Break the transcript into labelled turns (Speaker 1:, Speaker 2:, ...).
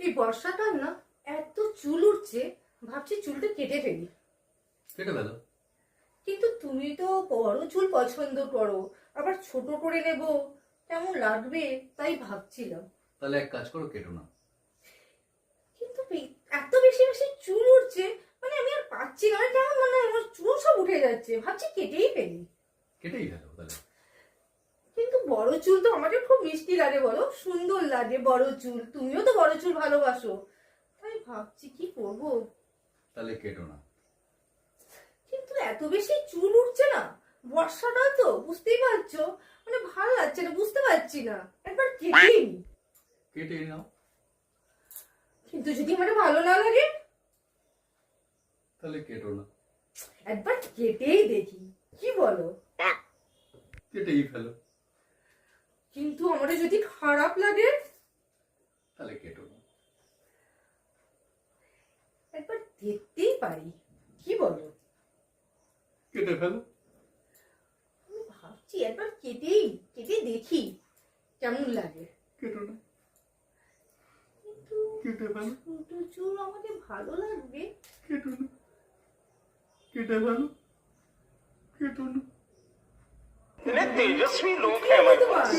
Speaker 1: এই বর্ষাকাল না এত চুল উঠছে ভাবছি চুলটা কেটে ফেলি।
Speaker 2: কেটে ফেলো।
Speaker 1: কিন্তু তুমি তো বড় চুল পছন্দ করো আবার ছোট করে নেব কেমন লাগবে তাই ভাবছিলাম।
Speaker 2: তাহলে এক কাজ করো কেটো না।
Speaker 1: কিন্তু এত বেশি বেশি চুল উঠছে মানে আমি আর পাচ্ছি না মানে কেমন মানে আমার চুল সব উঠে যাচ্ছে ভাবছি কেটেই ফেলি।
Speaker 2: কেটেই ফেলো তাহলে।
Speaker 1: বড় চুল তো আমাদের খুব মিষ্টি লাগে বলো। সুন্দর লাগে বড় চুল। তুমিও তো বড় চুল ভালোবাসো। তাই ভাবছি কি করব?
Speaker 2: তাহলে কেটো না।
Speaker 1: কিন্তু এত বেশি চুল উঠছে না। বর্ষাটা তো বুঝতেই পারছ? মানে ভালো লাগছে না বুঝতে পারছি না। একবার কেটেই নি।
Speaker 2: কেটে নাও।
Speaker 1: কিন্তু যদি মানে ভালো না লাগে?
Speaker 2: তাহলে কেটো না।
Speaker 1: একবার কেটেই দেখি। কি বলো?
Speaker 2: কেটেই ফেলো।
Speaker 1: কিন্তু আমার যদি খারাপ লাগে
Speaker 2: তাহলে কেটো না
Speaker 1: একবার দেখতেই পারি কি বলো
Speaker 2: কেটে ফেলো
Speaker 1: আমি ভাবছি একবার কেটেই কেটে দেখি কেমন লাগে
Speaker 2: কেটো না
Speaker 1: কিন্তু
Speaker 2: কেটে ফেলো
Speaker 1: ছোট চুল আমাকে ভালো লাগবে
Speaker 2: কেটো না কেটে ফেলো কেটো না
Speaker 3: इतने तेजस्वी लोग हैं हमारे पास